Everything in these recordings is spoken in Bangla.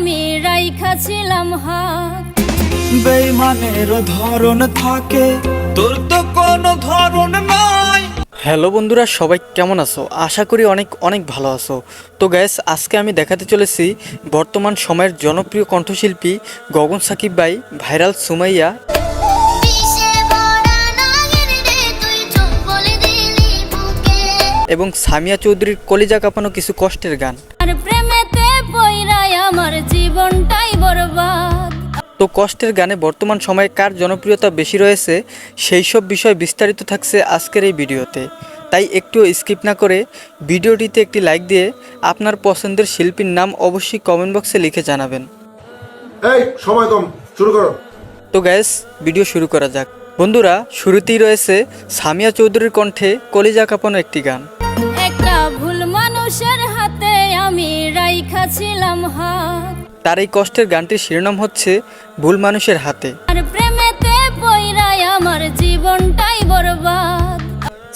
আমি রাইখা ছিলাম হাত। বেইমানের ধরন থাকে তোর তো কোনো ধরন নাই। হ্যালো বন্ধুরা সবাই কেমন আছো? আশা করি অনেক অনেক ভালো আছো। তো গ্যাস আজকে আমি দেখাতে চলেছি বর্তমান সময়ের জনপ্রিয় কণ্ঠশিল্পী গগন সাকিব ভাই ভাইরাল সুমাইয়া। এবং সামিয়া চৌধুরীর কলিজা কাঁপানো কিছু কষ্টের গান। পইরাই আমার জীবনটাই বরবাদ। তো কষ্টের গানে বর্তমান সময়ে কার জনপ্রিয়তা বেশি রয়েছে সেই সব বিষয় বিস্তারিত থাকছে আজকের এই ভিডিওতে। তাই একটু স্কিপ না করে ভিডিওটিতে একটি লাইক দিয়ে আপনার পছন্দের শিল্পীর নাম অবশ্যই কমেন্ট বক্সে লিখে জানাবেন। এই সময় কম শুরু করো। তো গ্যাস ভিডিও শুরু করা যাক। বন্ধুরা শুরুতেই রয়েছে সামিয়া চৌধুরীর কণ্ঠে কলিজা কাঁপানো একটি গান। রাইখা ছিলাম হাত। তার এই কষ্টের গানটির শিরোনাম হচ্ছে ভুল মানুষের হাতে। আর প্রেমেতে পইরাই আমার জীবনটাই বরবাদ।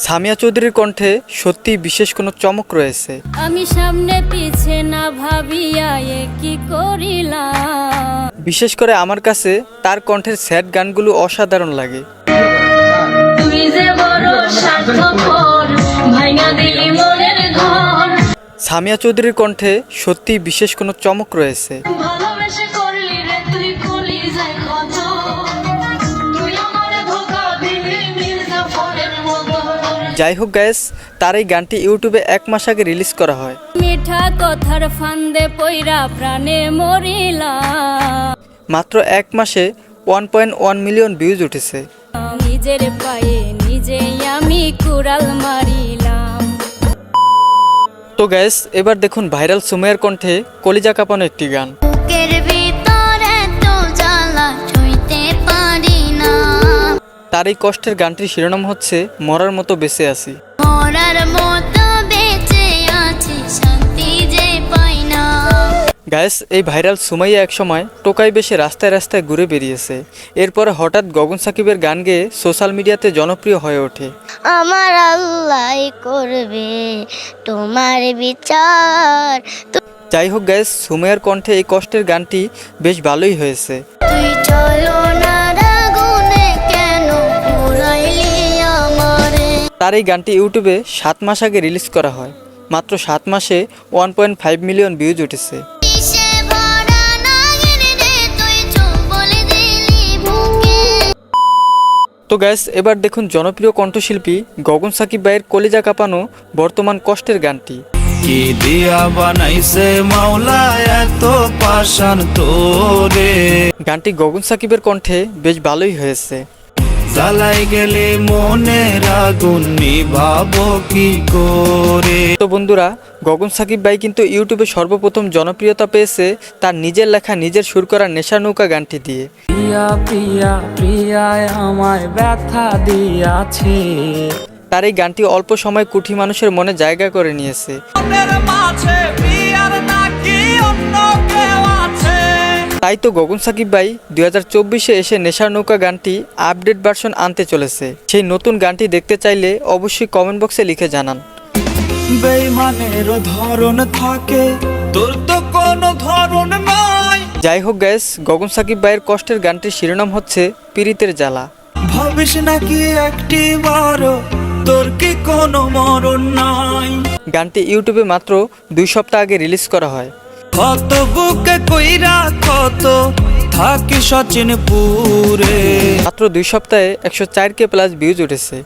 সামিয়া চৌধুরীর কণ্ঠে সত্যি বিশেষ কোনো চমক রয়েছে। আমি সামনে পিছে না ভাবিয়া এ কি করিলাম। বিশেষ করে আমার কাছে তার কণ্ঠের স্যাড গানগুলো অসাধারণ লাগে। তুই যে বড় স্বার্থপর সামিয়া চৌধুরীর কণ্ঠে সত্যি বিশেষ কোনো চমক রয়েছে। যাই হোক গ্যাস তার এই গানটি ইউটিউবে এক মাস আগে রিলিজ করা হয়। মিঠা কথার ফান্দে পইরা প্রাণে মরিলাম। মাত্র এক মাসে one point one million views উঠেছে। নিজের পায়ে নিজেই আমি কুড়াল মারিলাম। তো গ্যাস এবার দেখুন ভাইরাল সুমেয়ার কণ্ঠে কলিজা কাঁপানো একটি গান। তার এই কষ্টের গানটির শিরোনাম হচ্ছে মরার মতো বেঁচে আছি। মরার গ্যাস এই ভাইরাল সুমাইয়া একসময় টোকাই বেশে রাস্তায় রাস্তায় ঘুরে বেরিয়েছে। এরপরে হঠাৎ গগন সাকিবের গান গেয়ে সোশ্যাল মিডিয়াতে জনপ্রিয় হয়ে ওঠে। আমার আল্লাহ করবে তোমার বিচার। যাই হোক গ্যাস সুমাইয়ার কণ্ঠে এই কষ্টের গানটি বেশ ভালোই হয়েছে। তুই চলো না তার এই গানটি ইউটিউবে সাত মাস আগে রিলিজ করা হয়। মাত্র সাত মাসে one point five million views উঠেছে। তো গ্যাস এবার দেখুন জনপ্রিয় কণ্ঠশিল্পী গগন সাকিব ভাইয়ের কলেজা কাঁপানো বর্তমান কষ্টের গানটি। কি দিয়া বানাইছে মাওলা এত পাশান তোরে? গানটি গগন সাকিবের কণ্ঠে বেশ ভালোই হয়েছে। জ্বালাই গেলে মনের আগুন নিভাবো কি করে? তো বন্ধুরা গগন সাকিব ভাই কিন্তু ইউটিউবে সর্বপ্রথম জনপ্রিয়তা পেয়েছে তার নিজের লেখা নিজের সুর করা নেশা নৌকা গানটি দিয়ে। প্রিয়া প্রিয়া প্রিয়ায় আমায় ব্যথা দিয়াছে। তার এই গানটি অল্প সময় কুঠি মানুষের মনে জায়গা করে নিয়েছে। তাই তো গগন সাকিব ভাই দুই হাজার চব্বিশে এসে নেশার নৌকা গানটি আপডেট ভার্সন আনতে চলেছে। সেই নতুন গানটি দেখতে চাইলে অবশ্যই কমেন্ট বক্সে লিখে জানান। বেইমানের ধরন থাকে তোর তো কোনো ধরন নাই। যাই হোক গ্যাস গগন সাকিব ভাইয়ের কষ্টের গানটির শিরোনাম হচ্ছে পীড়িতের জ্বালা। ভাবিস নাকি একটি বারো তোর কি কোনো মরণ নাই। গানটি ইউটিউবে মাত্র দুই সপ্তাহ আগে রিলিজ করা হয়। কত বুকে কইরা কত থাকি সচিন পুরে মাত্র দুই সপ্তাহে একশো চার কে প্লাস ভিউজ উঠেছে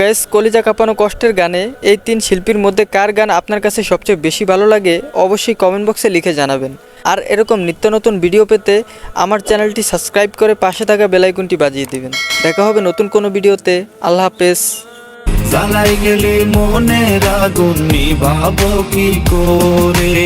গ্যাস কলিজা কাঁপানো কষ্টের গানে এই তিন শিল্পীর মধ্যে কার গান আপনার কাছে সবচেয়ে বেশি ভালো লাগে অবশ্যই কমেন্ট বক্সে লিখে জানাবেন। আর এরকম নিত্য নতুন ভিডিও পেতে আমার চ্যানেলটি সাবস্ক্রাইব করে পাশে থাকা বেলাইকনটি বাজিয়ে দিবেন। দেখা হবে নতুন কোনো ভিডিওতে আল্লাহ হাফেজ। জ্বালাই গেলে মনের আগুন নিভাবো কি করে?